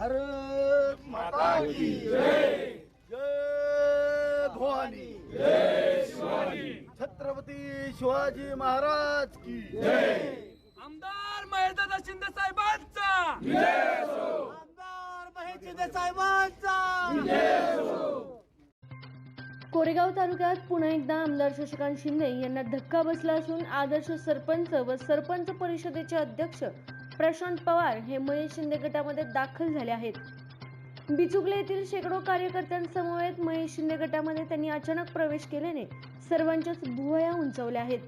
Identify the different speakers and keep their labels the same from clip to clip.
Speaker 1: भारत माता की जय। जय भवानी जय शिवाजी छत्रपती शिवाजी महाराज की जय।
Speaker 2: आमदार महेशदादा शिंदे साहेबांचा।
Speaker 1: आमदार महेश शिंदे साहेबांचा
Speaker 3: कोरेगाव तालुक्यात पुन्हा एकदा आमदार शशिकांत शिंदे यांना धक्का बसला असून आदर्श सरपंच व सरपंच परिषदेचे अध्यक्ष प्रशांत पवार हे महेश शिंदे गटामध्ये दाखल झाले आहेत. बिचुकले येथील शेकडो कार्यकर्त्यांसमवेत महेश शिंदे गटामध्ये त्यांनी अचानक प्रवेश केल्याने सर्वांच्याच भुवया उंचावल्या आहेत.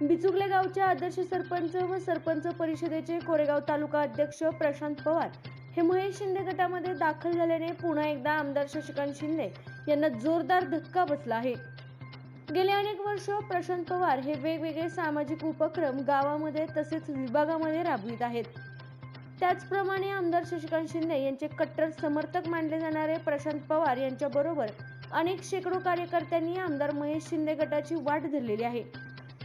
Speaker 3: बिचुकले गावच्या आदर्श सरपंच व सरपंच परिषदेचे कोरेगाव तालुका अध्यक्ष प्रशांत पवार हे महेश शिंदे गटामध्ये दाखल झाल्याने पुन्हा एकदा आमदार शशिकांत शिंदे यांना जोरदार धक्का बसला आहे. गेले अनेक वर्ष प्रशांत पवार हे वेगवेगळे सामाजिक उपक्रम गावामध्ये तसेच विभागामध्ये राबवित आहेत. त्याचप्रमाणे आमदार शशिकांत शिंदे यांचे कट्टर समर्थक मानले जाणारे प्रशांत पवार यांच्याबरोबर अनेक शेकडो कार्यकर्त्यांनी आमदार महेश शिंदे गटाची वाट धरलेली आहे.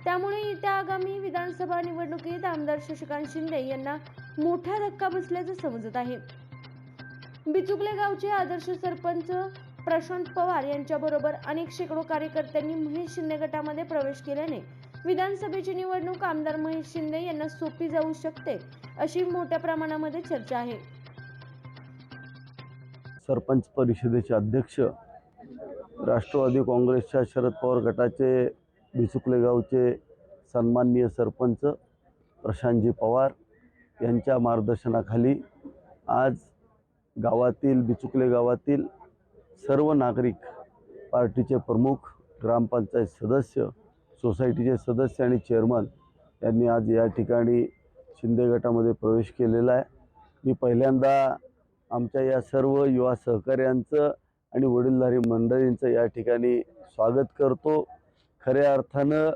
Speaker 3: त्यामुळे येत्या आगामी विधानसभा निवडणुकीत आमदार शशिकांत शिंदे यांना मोठा धक्का बसल्याचं समजत आहे. बिचुकले गावचे आदर्श सरपंच प्रशांत पवार यांच्याबरोबर अनेक शेकडो कार्यकर्त्यांनी महेश शिंदे गटामध्ये प्रवेश केल्याने विधानसभेची निवडणूक आमदार महेश शिंदे यांना सोपी जाऊ शकते अशी मोठ्या प्रमाणामध्ये चर्चा आहे.
Speaker 4: सरपंच परिषदेचे अध्यक्ष राष्ट्रवादी काँग्रेसच्या शरद पवार गटाचे बिचुकले गावचे सन्माननीय सरपंच प्रशांतजी पवार यांच्या मार्गदर्शनाखाली आज गावातील बिचुकले गावातील सर्व नागरिक पार्टीचे प्रमुख ग्रामपंचायत सदस्य सोसायटीचे सदस्य आणि चेअरमन यांनी आज या ठिकाणी शिंदे गटामध्ये प्रवेश केलेला आहे. मी पहिल्यांदा आमच्या या सर्व युवा सहकाऱ्यांचं आणि वडीलधारी मंडळींचं या ठिकाणी स्वागत करतो. खऱ्या अर्थानं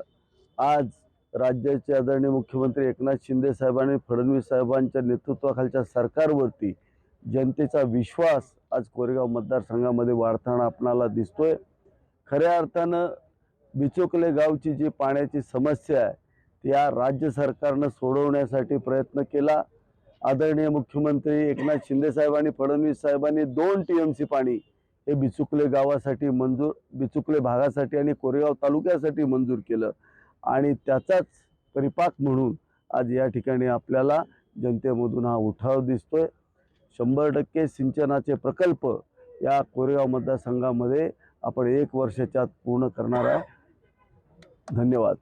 Speaker 4: आज राज्याचे आदरणीय मुख्यमंत्री एकनाथ शिंदे साहेबांनी फडणवीस साहेबांच्या नेतृत्वाखालच्या सरकारवरती जनतेचा विश्वास आज कोरेगाव मतदारसंघामध्ये वाढताना आपणाला दिसतोय. खऱ्या अर्थानं बिचोकले गावची जी पाण्याची समस्या आहे ती या राज्य सरकारनं सोडवण्यासाठी प्रयत्न केला. आदरणीय मुख्यमंत्री एकनाथ शिंदे साहेबांनी फडणवीस साहेबांनी दोन टी एम सी पाणी हे बिचुकले गावासाठी मंजूर बिचुकले भागासाठी आणि कोरेगाव तालुक्यासाठी मंजूर केलं. आणि त्याचाच परिपाक म्हणून आज या ठिकाणी आपल्याला जनतेमधून हा उठाव दिसतोय. शंभर टक्के सिंचनाचे प्रकल्प या कोरेगाव मतदारसंघामध्ये आपण एक वर्षाच्या आत पूर्ण करणार आहे धन्यवाद.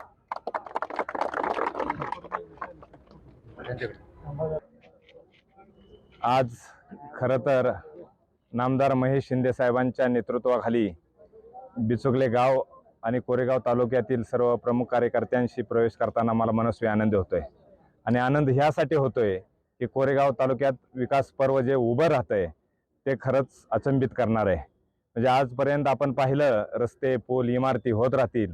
Speaker 5: आज खरं तर नामदार महेश शिंदे साहेबांच्या नेतृत्वाखाली बिचुकले गाव आणि कोरेगाव तालुक्यातील सर्व प्रमुख कार्यकर्त्यांशी प्रवेश करताना मला मनस्वी आनंद होतोय. आणि आनंद ह्यासाठी होतोय की कोरेगाव तालुक्यात विकास पर्व जे उभं राहतं आहे ते खरंच अचंबित करणार आहे. म्हणजे आजपर्यंत आपण पाहिलं रस्ते पूल इमारती होत राहतील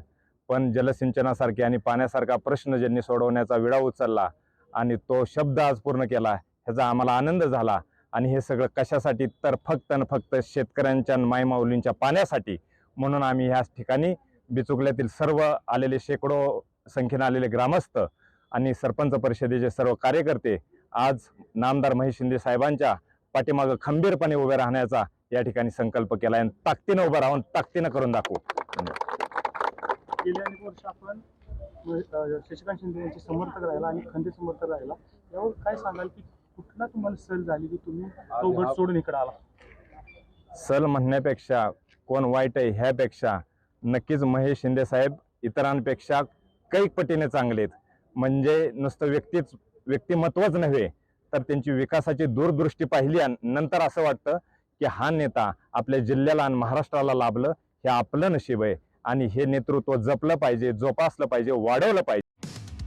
Speaker 5: पण जलसिंचनासारखे आणि पाण्यासारखा प्रश्न ज्यांनी सोडवण्याचा विडा उचलला आणि तो शब्द आज पूर्ण केला ह्याचा आम्हाला आनंद झाला आणि हे सगळं कशासाठी तर फक्त आणि फक्त शेतकऱ्यांच्या मायमाऊलींच्या पाण्यासाठी म्हणून आम्ही ह्या ठिकाणी बिचुकल्यातील सर्व आलेले शेकडो संख्येनं आलेले ग्रामस्थ आणि सरपंच परिषदेचे सर्व कार्यकर्ते आज नामदार महेश शिंदे साहेबांच्या पाठीमागं खंबीरपणे उभे राहण्याचा या ठिकाणी संकल्प केला आणि ताकदीनं उभं राहून ताकदीनं करून दाखवू.
Speaker 6: गेले अनेक वर्ष आपण शशिकांत शिंदे यांचे समर्थक राहिला आणि खंदे समर्थक राहिला. यावर काय सांगाल की कुठला तुम्हाला सल झाली की तुम्ही तो गट सोडून इकडे आला?
Speaker 5: सल म्हणण्यापेक्षा कोण वाईट आहे ह्यापेक्षा नक्कीच महेश शिंदे साहेब इतरांपेक्षा कैक पटीने चांगले आहेत. म्हणजे नुसतं व्यक्तीच व्यक्तिमत्वच नव्हे तर त्यांची विकासाची दूरदृष्टी पाहिली आणि नंतर असं वाटतं की हा नेता आपल्या जिल्ह्याला आणि महाराष्ट्राला लाभलं हे आपलं नशीब आहे. आणि हे नेतृत्व जपलं पाहिजे जोपासलं पाहिजे वाढवलं पाहिजे.